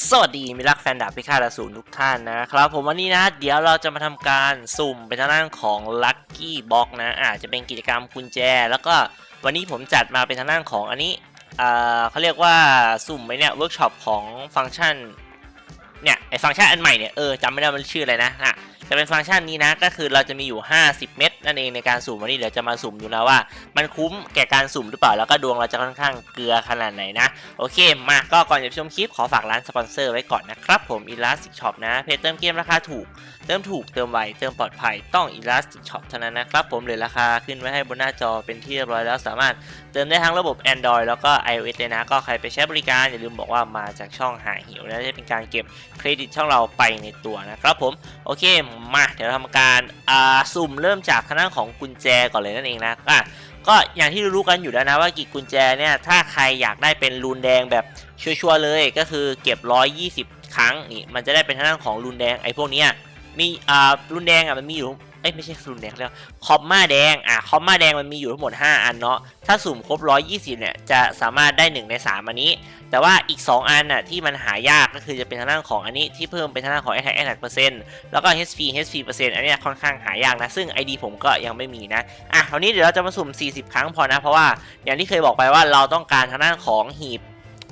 สวัสดีมิรักแฟนดาบพิฆาตอสูรทุกท่านนะครับ ผมวันนี้นะ เดี๋ยวเราจะมาทำการสุ่มเป็นทางด้านของ Lucky Box นะอาจจะเป็นกิจกรรมกุญแจ แล้วก็วันนี้ผมจัดมาเป็นทางด้านของอันนี้เขาเรียกว่าสุ่มไปเนี่ยเวิร์กช็อปของฟังก์ชัน เนี่ยไอฟังก์ชันอันใหม่เนี่ยเออจำไม่ได้มันชื่ออะไรนะอะจะเป็นฟังก์ชันนี้นะก็คือเราจะมีอยู่ 50 เม็ดนั่นเองในการสุ่มวันนี้เดี๋ยวจะมาสุ่มดูนะว่า มันคุ้มแก่การสุ่มหรือเปล่าแล้วก็ดวงเราจะค่อนข้างเกลือขนาดไหนนะ โอเค มาก็ก่อนจะชมคลิปขอฝากร้านสปอนเซอร์ไว้ก่อนนะครับ ผม Elastic Shop นะ เพจเติมเกมราคาถูก เติมถูกเติมไวเติมปลอดภัยต้อง Elastic Shop เท่านั้นนะครับผมเลือราคาขึ้นไว้ให้บนหน้าจอเป็นที่เรียบร้อยแล้วสามารถเติมได้ทั้งระบบ Android แล้วก็ iOS เลยนะก็ใครไปใช้บริการอย่าลืมบอกว่ามาจากช่องหาหิวนะจะเป็นการเก็บเครดิตช่องเราไปในตัวนะครับผม โอเคมาเดี๋ยวเราทำการอ่าสุ่มเริ่มจากทางด้านของกุญแจก่อนเลยนั่นเองนะอะก็อย่างที่รู้กันอยู่แล้วนะว่ากิจกุญแจเนี่ยถ้าใครอยากได้เป็นรูนแดงแบบชัวร์ๆเลยก็คือเก็บ 120 ครั้งนี่มันจะได้เป็นทางด้านของรูนแดงไอ้พวกนี้มีอ่ารูนแดงอะมันมีอยู่ เอ้ยไม่ใช่รูนแดงเรียกว่าคอมมาแดงอะคอมมาแดงมันมีอยู่ทั้งหมด 5 อันเนาะถ้าสุ่มครบ 120 เนี่ยจะสามารถได้ 1 ใน 3 อันนี้ แต่ว่าอีก 2 อันน่ะที่มันหายากก็คือจะเป็นทางด้านของอันนี้ที่เพิ่มเป็นทางด้านของ attack attack เปอร์เซ็นต์แล้วก็ HP HP เปอร์เซ็นต์อันนี้ค่อนข้างหายากนะ ซึ่ง ID ผมก็ยังไม่มีนะอะคราวนี้เดี๋ยวเราจะมาสุ่ม 40 ครั้งพอนะ เพราะว่าอย่างที่เคยบอกไปว่าเราต้องการทางด้านของหีบ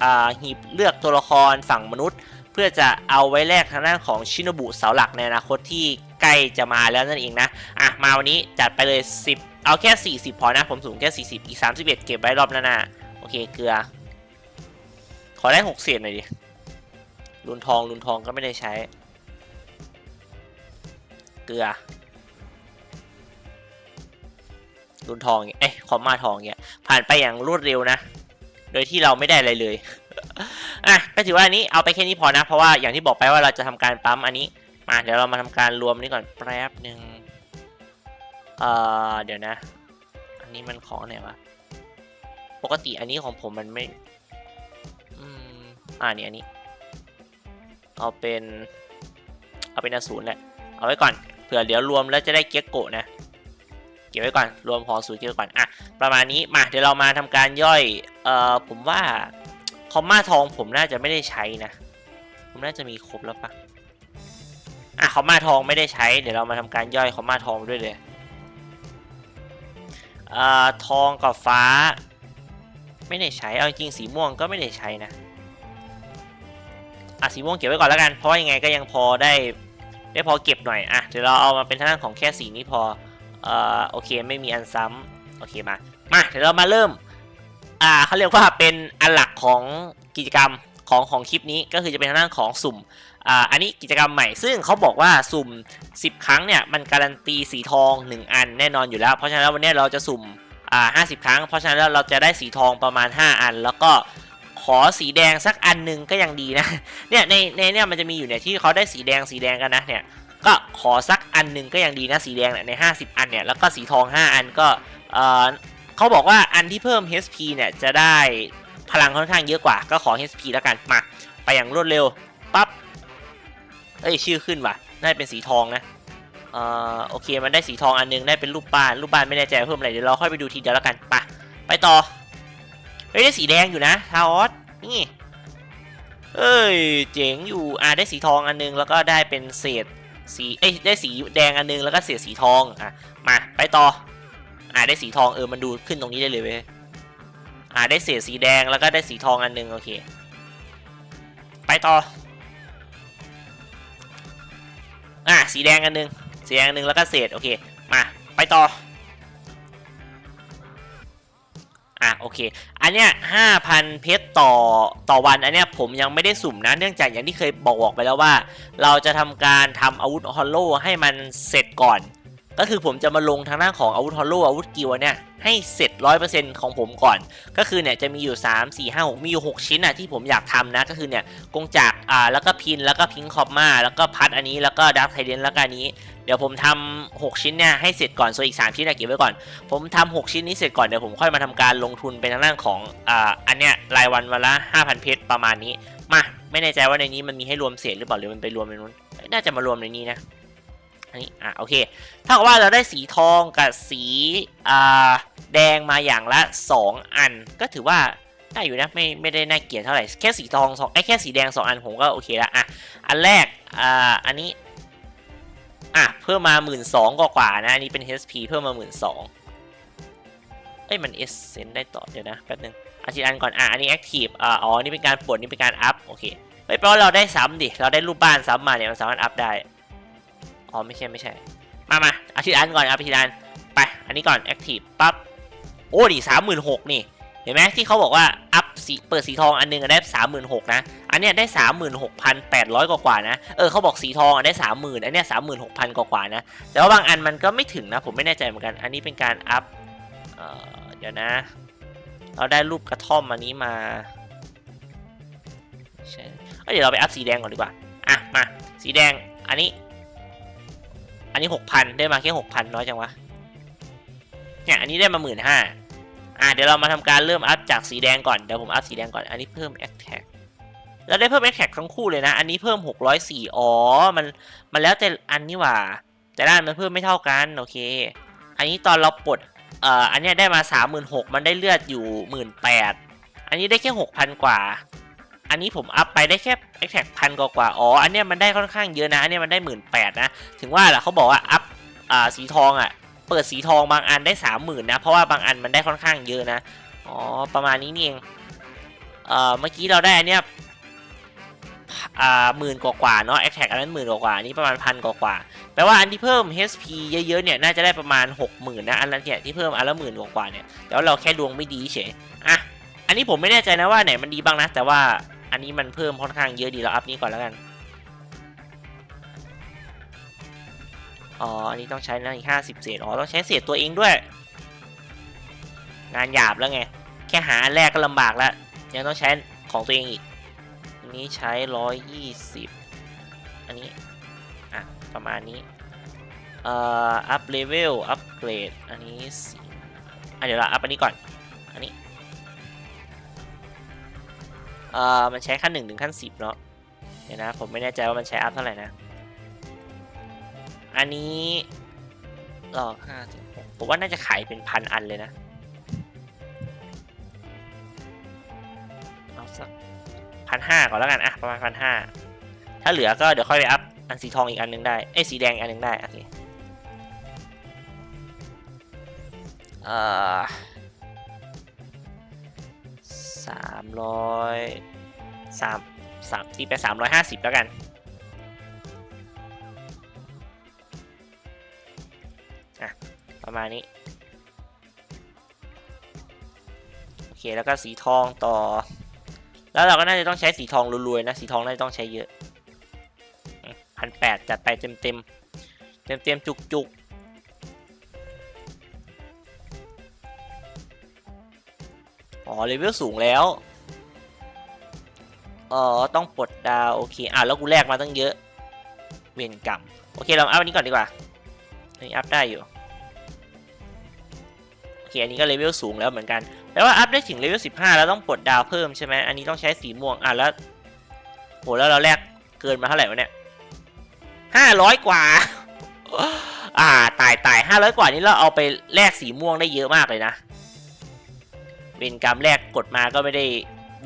อ่าหีบเลือกตัวละครฝั่งมนุษย์ เพื่อจะเอาไว้แลกทางด้านของชินบุเสาหลักในอนาคตที่ ใกล้จะมาแล้วนั่นเองนะอะมาวันนี้จัดไปเลย 10 เอาแค่ 40 พอนะ ผมสุ่มแค่ 40 อีก 31 เก็บไว้รอบหน้าๆโอเคเกลือ ขอได้6เศษหน่อยดิลุนทองลุนทองก็ไม่ได้ใช้ เกลือลุนทองเฮ้ยเอ้ยคอมมาทองเงี้ยผ่านไปอย่างรวดเร็วนะ โดยที่เราไม่ได้อะไรเลยอะก็ถือว่าอันนี้เอาไปแค่นี้พอนะ เพราะว่าอย่างที่บอกไปว่าเราจะทำการปั๊มอันนี้ มาเดี๋ยวเรามาทำการรวมนี้ก่อนแป๊บหนึ่งเอ่อเดี๋ยวนะ อันนี้มันของไหนวะ ปกติอันนี้ของผมมันไม่ อืมอ่านี่อันนี้ เอาเป็น เอาเป็นอสูรแหละ เอาไว้ก่อน เผื่อเดี๋ยวรวมแล้วจะได้เกียโกะนะ เก็บไว้ก่อน รวมของสูตรเก็บไว้ก่อน อะ ประมาณนี้ มาเดี๋ยวเรามาทำการย่อย เอ่อ ผมว่า คอมมาทองผมน่าจะไม่ได้ใช้นะ ผมน่าจะมีครบแล้วปะ อะคอมมาทองไม่ได้ใช้ เดี๋ยวเรามาทำการย่อยคอมมาทองด้วยเลยเอ่อทองกับฟ้า ไม่ได้ใช้ เอาจริงสีม่วงก็ไม่ได้ใช้นะอะสีม่วงเก็บไว้ก่อนแล้วกัน เพราะยังไงก็ยังพอได้ได้พอเก็บหน่อย อะ เดี๋ยวเราเอามาเป็นทางด้านของแค่สีนี้พอเอ่อโอเคไม่มีอันซ้ำโอเคมา มาเดี๋ยวเรามาเริ่ม อ่าเขาเรียกว่าเป็นอันหลักของกิจกรรมของของคลิปนี้ก็คือจะเป็นทางด้านของสุ่ม อ่าอันนี้กิจกรรมใหม่ซึ่งเขาบอกว่าสุ่ม 10 ครั้งเนี่ยมันการันตีสีทอง 1 อันแน่นอนอยู่แล้ว เพราะฉะนั้นวันนี้เราจะสุ่มอ่า50 ครั้ง เพราะฉะนั้นเราจะได้สีทองประมาณ 5 อัน แล้วก็ขอสีแดงสักอันหนึ่งก็ยังดีนะเนี่ยในในเนี่ยมันจะมีอยู่เนี่ยที่เขาได้สีแดงสีแดงกันนะเนี่ยก็ขอสักอันหนึ่งก็ยังดีนะสีแดงเนี่ยใน 50 อันเนี่ยแล้วก็สีทอง 5 อันก็เอ่อเขาบอกว่าอันที่เพิ่ม HP เนี่ยจะได้พลังค่อนข้างเยอะกว่าก็ขอ HP แล้วกันมาไปอย่างรวดเร็ว เอ้ยชื่อขึ้นว่ะ น่าจะเป็นสีทองนะเอ่อโอเคมันได้สีทองอันหนึงได้เป็นรูปบ้านรูปบ้านไม่แน่ใจเพิ่มอะไรเดี๋ยวเราค่อยไปดูทีเดียวแล้วกันไปไปต่อเฮ้ยได้สีแดงอยู่นะทาออสนี่เอ้ยเจ๋งอยู่อ่าได้สีทองอันหนึงแล้วก็ได้เป็นเศษสีเอ้ยได้สีแดงอันนึงแล้วก็เสียสีทองอะมาไปต่ออ่าได้สีทองเออมันดูขึ้นตรงนี้ได้เลยเว้ยอ่าได้เศษสีแดงแล้วก็ได้สีทองอันนึงโอเค ไปต่อ อะสีแดงอันหนึ่งสีแดงอันนึงแล้วก็เศษโอเคมาไปต่ออะโอเค อันเนี้ยห้าพันเพชรต่อต่อวัน อันเนี้ยผมยังไม่ได้สุ่มนะ เนื่องจากอย่างที่เคยบอกไปแล้วว่า เราจะทำการทำอาวุธฮอลโลให้มันเสร็จก่อน ก็คือผมจะมาลงทางด้านของอาวุธฮอลโลอาวุธกิวเนี่ยให้เสร็จ100%ของผมก่อน ก็คือเนี่ยจะมีอยู่3 4 5 6มีอยู่6ชิ้นอะที่ผมอยากทำนะก็คือเนี่ยกงจักรอ่าแล้วก็พินแล้วก็พิงคอมมาแล้วก็พัดอันนี้แล้วก็ดักไทเดนแล้วก็อันนี้ เดี๋ยวผมทำ6ชิ้นเนี่ยให้เสร็จก่อนส่วนอีก3ชิ้นเนี่ยเก็บไว้ก่อน ผมทำ6ชิ้นนี้เสร็จก่อนเดี๋ยวผมค่อยมาทำการลงทุนเป็นทางด้านของอ่าอันเนี้ยรายวันวันละ5,000เพชรประมาณนี้มาไม่แน่ใจว่าในนี้มันมีให้รวมเศษหรือเปล่าหรือมันไปรวมในนู้นน่าจะมารวมในนี้นะ อันนี้อะโอเคถ้ากับว่าเราได้สีทองกับสีอ่าแดงมาอย่างละ 2 อัน ก็ถือว่าได้อยู่นะไม่ไม่ได้น่าเกลียดเท่าไหร่แค่สีทองสองไอ้แค่สีแดงสองอันผมก็โอเคละอะอันแรกอ่าอันนี้อะเพิ่มมาหมื่นสองกว่านะอันนี้เป็น HP เพิ่มมาหมื่นสองเอ้ยมันเอเซนได้ต่อเดี๋ยวนะแป๊บนึงอาทิตย์อันก่อนอะอันนี้ Active อ่าอ๋อนี่เป็นการปลดนี่เป็นการอัพโอเคเฮ้ยแปลว่าเราได้ซ้ำดิเราได้รูปบ้านซ้ำมาเนี่ยมันสามารถอัพได้ อ๋อไม่ใช่ไม่ใช่ มามาอาทิตย์อันก่อนอาทิตย์อันไป อันนี้ก่อน Active ปั๊บโอ้ดิสามหมื่นหกนี่เห็นไหมที่เขาบอกว่าอัพสีเปิดสีทองอันหนึงอะได้สามหมื่นหกนะ อันเนี้ยได้สามหมื่นหกพันแปดร้อยกว่าๆนะ เออเขาบอกสีทองอะได้สามหมื่นอันเนี้ยสามหมื่นหกพันกว่าๆนะ แต่ว่าบางอันมันก็ไม่ถึงนะ ผมไม่แน่ใจเหมือนกัน อันนี้เป็นการอัพเอ่อเดี๋ยวนะ เราได้รูปกระท่อมอันนี้มาใช่เอ้ยเดี๋ยวเราไปอัพสีแดงก่อนดีกว่า อะมาสีแดงอันนี้ อันนี้หกพันได้มาแค่หกพันน้อยจังวะ เนี่ยอันนี้ได้มาหมื่นห้าอะเดี๋ยวเรามาทำการเริ่มอัพจากสีแดงก่อน เดี๋ยวผมอัพสีแดงก่อน อันนี้เพิ่ม attack แล้วได้เพิ่ม attack ทั้งคู่เลยนะ อันนี้เพิ่ม604อ๋อ มัน มันแล้วแต่อันนี่หว่า แต่ด้านมันเพิ่มไม่เท่ากัน โอเค อันนี้ตอนเราปลด เอ่อ อันนี้ได้มา36,000มันได้เลือดอยู่18,000อันนี้ได้แค่6,000กว่า อันนี้ผมอัพไปได้แค่ attack พันกว่าอ๋อ อันเนี้ยมันได้ค่อนข้างเยอะนะ อันเนี้ยมันได้18,000นะ ถึงว่าแหละเขาบอกว่าอัพอ่าสีทองอะ เปิดสีทองบางอันได้สามหมื่นนะ เพราะว่าบางอันมันได้ค่อนข้างเยอะนะ อ๋อ ประมาณนี้นี่เอง เอ่อ เมื่อกี้เราได้อันเนี้ยอ่าหมื่นกว่าๆเนาะแอคแท็กอันนั้นหมื่นกว่าๆอันนี้ประมาณพันกว่าๆแปลว่าอันที่เพิ่ม HP เยอะๆเนี่ยน่าจะได้ประมาณ 6 0,000นะอันนั้นเนี่ยที่เพิ่มอันละหมื่นกว่าๆเนี่ยแต่ว่าเราแค่ดวงไม่ดีเฉยอะอันนี้ผมไม่แน่ใจนะว่าไหนมันดีบ้างนะ แต่ว่า อันนี้มันเพิ่มค่อนข้างเยอะดีเราอัพนี้ก่อนแล้วกัน อ๋อ อันนี้ต้องใช้นะอีกห้าสิบเศษ อ๋อ ต้องใช้เศษตัวเองด้วย งานหยาบแล้วไง แค่หาแรกก็ลำบากแล้ว ยังต้องใช้ของตัวเองอีก อันนี้ใช้ร้อยยี่สิบอันนี้ อะ ประมาณนี้ เอ่อ อัพเลเวล อัพเกรด อันนี้สี่อะเดี๋ยวเราอัพอันนี้ก่อน อันนี้ เอ่อมันใช้ขั้นหนึ่งถึงขั้นสิบเนาะเดี๋ยวนะ ผมไม่แน่ใจว่ามันใช้อัพเท่าไหร่นะ อันนี้หลอกห้าถึงหผมว่าน่าจะขายเป็นพันอันเลยนะ เอาสักพันห้าก่อนแล้วกันอะประมาณพันห้าถ้าเหลือก็เดี๋ยวค่อยไปอัพอันสีทองอีกอันหนึงได้ เอ้ยสีแดงอันหนึงได้ โอเค เอ่อ สามร้อยสามสามตีไปสามร้อยห้าสิบแล้วกันอะประมาณนี้ โอเค แล้วก็สีทองต่อ แล้วเราก็น่าจะต้องใช้สีทองรวยๆนะ สีทองน่าจะต้องใช้เยอะพันแปดจัดไปเต็มเต็มเต็มเต็มๆ จุกจุกๆ อ๋อเลเวลสูงแล้วเออต้องปลดดาวโอเคอะแล้วกูแลกมาตั้งเยอะ เวียนกรรมโอเคเราอัพอันนี้ก่อนดีกว่าอันนี้อัพได้อยู่โอเคอันนี้ก็เลเวลสูงแล้วเหมือนกันแต่ว่าอัพได้ถึงเลเวล15แล้วต้องปลดดาวเพิ่มใช่ไหมอันนี้ต้องใช้สีม่วงอะแล้วโหแล้วเราแลกเกินมาเท่าไหร่วะเนี่ย500กว่าอ่าตายตาย500กว่านี้เราเอาไปแลกสีม่วงได้เยอะมากเลยนะ เวนกรรมแรกกดมาก็ไม่ได้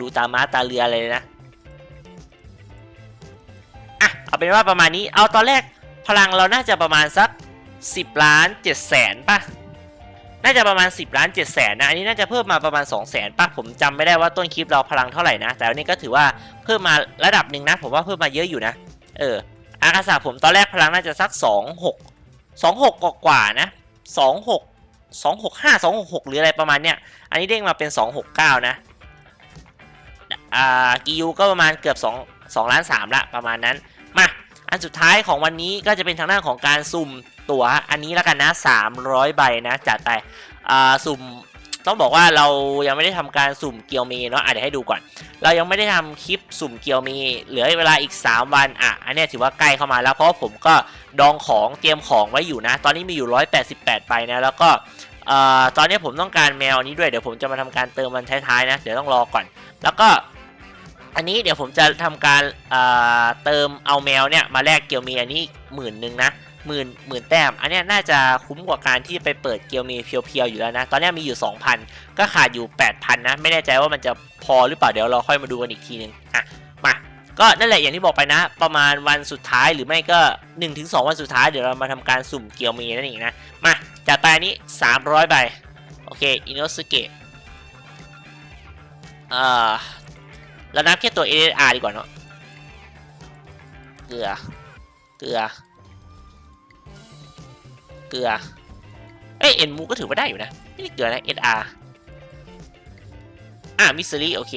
ดูตาม้าตาเรืออะไรเลยนะอะเอาเป็นว่าประมาณนี้เอาตอนแรกพลังเราน่าจะประมาณสัก 10 ล้าน7แสนป่ะน่าจะประมาณ 10 ล้าน7แสนนะอันนี้น่าจะเพิ่มมาประมาณ 2 0 0แสนป่ะผมจำไม่ได้ว่าต้นคลิปเราพลังเท่าไหร่นะ แต่อันนี้ก็ถือว่าเพิ่มมาระดับหนึ่งนะ ผมว่าเพิ่มมาเยอะอยู่นะ เอออากาศาผมตอนแรกพลังน่าจะสัก 2 6 2 6กกว่านะ 2 6 2 6 5 2 6 6 หรืออะไรประมาณเนี้ย อันนี้เด้งมาเป็น 2 6 9 นะ อ่ากิยูก็ประมาณเกือบ2 2ล้าน3ละประมาณนั้น มา อันสุดท้ายของวันนี้ก็จะเป็นทางด้านของการสุ่มตั๋ว อันนี้แล้วกันนะ 300 ใบนะจัดไป อ่า สุ่ม ต้องบอกว่าเรายังไม่ได้ทำการสุ่มเกียวเมเนาะอะเดี๋ยวให้ดูก่อน เรายังไม่ได้ทำคลิปสุ่มเกียวเมเหลือเวลาอีก 3 วันอะอันนี้ถือว่าใกล้เข้ามาแล้วเพราะผมก็ดองของเตรียมของไว้อยู่นะ ตอนนี้มีอยู่ 188ใบนะแล้วก็เอ่อตอนนี้ผมต้องการแมวนี้ด้วยเดี๋ยวผมจะมาทำการเติมมันท้ายๆนะเดี๋ยวต้องรอก่อน แล้วก็อันนี้เดี๋ยวผมจะทำการเอ่อเติมเอาแมวเนี่ยมาแลกเกียวเมอันนี้หมื่นหนึ่งนะ หมื่นหมื่นแต้ม อันนี้น่าจะคุ้มกว่าการที่ไปเปิดเกียวมีเพียวๆอยู่แล้วนะ ตอนนี้มีอยู่ 2,000 ก็ขาดอยู่ 8,000 นะ ไม่แน่ใจว่ามันจะพอหรือเปล่า เดี๋ยวเราค่อยมาดูกันอีกทีนึงอะมา ก็นั่นแหละอย่างที่บอกไปนะ ประมาณวันสุดท้ายหรือไม่ก็ 1-2 วันสุดท้าย เดี๋ยวเรามาทำการสุ่มเกียวมีนั่นเองนะ มาจัดไปนี้ 300ใบ โอเค อินโนสเกะเอ่อเรานับแค่ตัว AR ดีกว่าเนาะ เกลือ เกลือ กลือ เอ้ยเอ็นมูก็ถือว่าได้อยู่นะ ไม่ได้เกลือนะ SR อะมิสซิลี่โอเค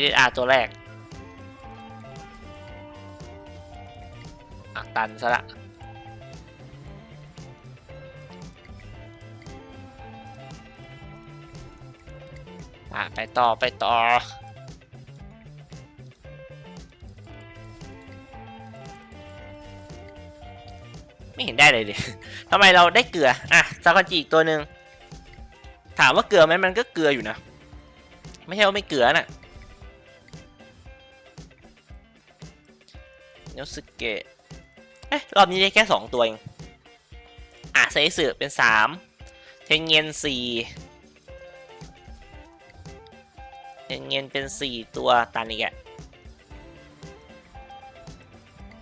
SR ตัวแรกอะตันซะละอะไปต่อไปต่อ ไม่เห็นได้เลยดิทำไมเราได้เกลือ อะซาคอนจิอีกตัวหนึ่งถามว่าเกลือไหมมันก็เกลืออยู่นะ ไม่ใช่ว่าไม่เกลือน่ะโนสเกะเอ๊ะรอบนี้ได้แค่สองตัวเองอะเซสึเป็นสามเทนเงียนสี่เทนเงียนเป็นสี่ตัวตันอีกอะ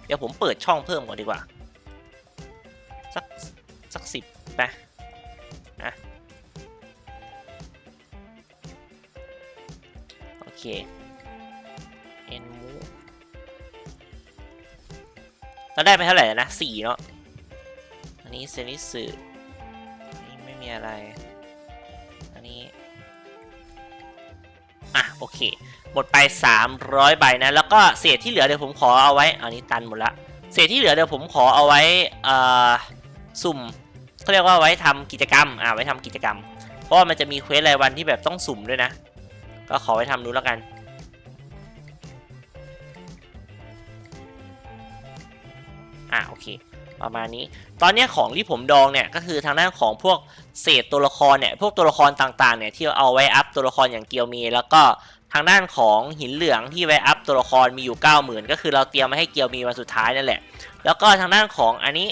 เดี๋ยวผมเปิดช่องเพิ่มก่อนดีกว่า ไปอะโอเคเอ็นมูเราได้ไปเท่าไหร่นะสี่เนาะอันนี้เซนิสึอันนี้ไม่มีอะไร อันนี้อะโอเค หมดไป 300 ใบนะ แล้วก็เศษที่เหลือเดี๋ยวผมขอเอาไว้อันนี้ตันหมดละเศษที่เหลือเดี๋ยวผมขอเอาไว้อ่อสุ่ม เขาเรียกว่าไว้ทำกิจกรรมอ่าไว้ทำกิจกรรม เพราะว่ามันจะมีเควสรายวันที่แบบต้องสุ่มด้วยนะ ก็ขอไว้ทำดูแล้วกัน อะโอเค ประมาณนี้ ตอนนี้ของที่ผมดองเนี่ยก็คือทางด้านของพวกเศษตัวละครเนี่ยพวกตัวละครต่างๆเนี่ยที่เอาไว้อัพตัวละครอย่างเกียวมี แล้วก็ทางด้านของหินเหลืองที่ไว้อัพตัวละครมีอยู่ 90,000 ก็คือเราเตรียมมาให้เกียวมีวันสุดท้ายนั่นแหละ แล้วก็ทางด้านของอันนี้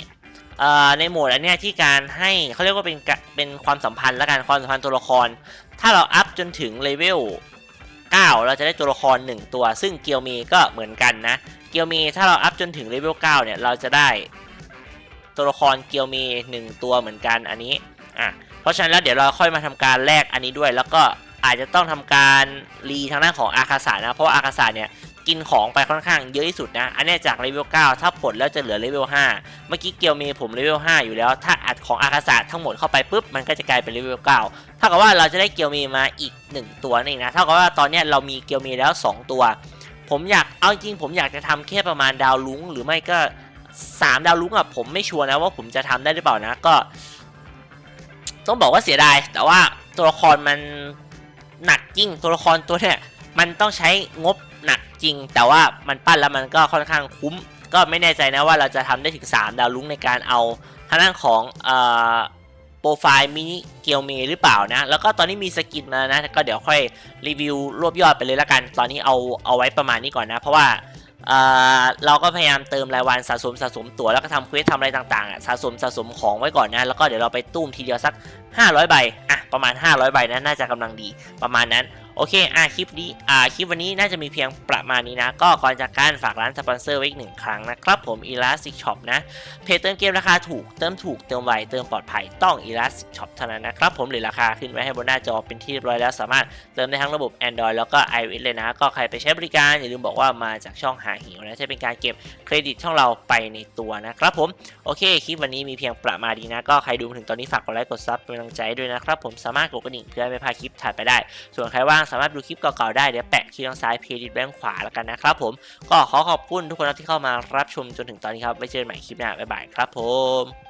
ในโหมดอันเนี้ยที่การให้เขาเรียกว่าเป็นเป็นความสัมพันธ์และการความสัมพันธ์ตัวละคร ถ้าเราอัพจนถึงเลเวล9 เราจะได้ตัวละคร 1 ตัว ซึ่งเกียวมีก็เหมือนกันนะ เกียวมีถ้าเราอัพจนถึงเลเวล9เนี่ยเราจะได้ตัวละครเกียวมี 1 ตัวเหมือนกันอันนี้อะเพราะฉะนั้นแล้วเดี๋ยวเราค่อยมาทำการแลกอันนี้ด้วย แล้วก็อาจจะต้องทำการรีทางด้านของอาคาสานะเพราะาอาคาสาเนี่ย กินของไปค่อนข้างเยอะที่สุดนะ อันนี้จากเลเวล 9 ถ้าผลแล้วจะเหลือเลเวล 5 เมื่อกี้เกียวมีผมเลเวล 5 อยู่แล้ว ถ้าอัดของอาคาสาทั้งหมดเข้าไปปุ๊บ มันก็จะกลายเป็นเลเวล 9 เท่ากับว่าเราจะได้เกียวมีมาอีก 1 ตัวนี่นเองนะ เท่ากับว่าตอนนี้เรามีเกียวมีแล้ว 2 ตัว ผมอยาก เอาจริงผมอยากจะทำแค่ประมาณดาวลุ้ง หรือไม่ก็ 3 ดาวลุ้งอะผมไม่ชัวร์นะว่าผมจะทำได้หรือเปล่านะ ก็ ต้องบอกว่าเสียดาย แต่ว่าตัวละครมันหนักจริง ตัวละครตัวเนี้ยมันต้องใช้งบ จริง แต่ว่ามันปั้นแล้วมันก็ค่อนข้างคุ้ม ก็ไม่แน่ใจนะว่าเราจะทำได้ถึง 3 ดาวลุ้งในการเอาทางด้านของเอ่อโปรไฟล์มินิเกียวเมหรือเปล่านะ แล้วก็ตอนนี้มีสกินมานะ ก็เดี๋ยวค่อยรีวิวรวบยอดไปเลยละกัน ตอนนี้เอาเอาไว้ประมาณนี้ก่อนนะ เพราะว่าเราก็พยายามเติมรายวันสะสมสะสมตั๋วแล้วก็ทำเควสทำอะไรต่างๆสะสมสะสมของไว้ก่อนนะ แล้วก็เดี๋ยวเราไปตุ้มทีเดียวสัก 500 ใบ อะ ประมาณ 500 ใบนะ น่าจะกำลังดีประมาณนั้น โอเค อะคลิปนี้ อ่า คลิปวันนี้น่าจะมีเพียงประมาณนี้นะ ก็ก่อนจากการฝากร้านสปอนเซอร์ไว้อีกหนึ่งครั้งนะครับ ผม Elastic Shop นะ เพจเติมเกมราคาถูก เติมถูก เติมไว เติมปลอดภัย ต้อง Elastic Shop เท่านั้นนะครับ ผมหรือราคาขึ้นไว้ให้บนหน้าจอเป็นที่เรียบร้อยแล้ว สามารถเติมได้ทั้งระบบ Android แล้วก็ iOS เลยนะ ก็ใครไปใช้บริการ อย่าลืมบอกว่ามาจากช่องหาหิวนะ จะเป็นการเก็บเครดิตช่องเราไปในตัวนะครับผม โอเค คลิปวันนี้มีเพียงประมาณนี้นะ ก็ใครดูมาถึงตอนนี้ฝากกดไลค์ กดซับเป็นกำลังใจด้วยนะครับ ผม สามารถกดกระดิ่งเพื่อไม่พลาดคลิปถัดไปได้ ส่วนใครว่างสามารถดูคลิปเก่าๆได้ เดี๋ยวแปะคลิปทางซ้ายเพจดิแบงขวาแล้วกันนะครับผม ก็ขอขอบคุณทุกคนที่เข้ามารับชมจนถึงตอนนี้ครับไว้เจอกันใหม่คลิปหน้าบ๊ายบายครับผม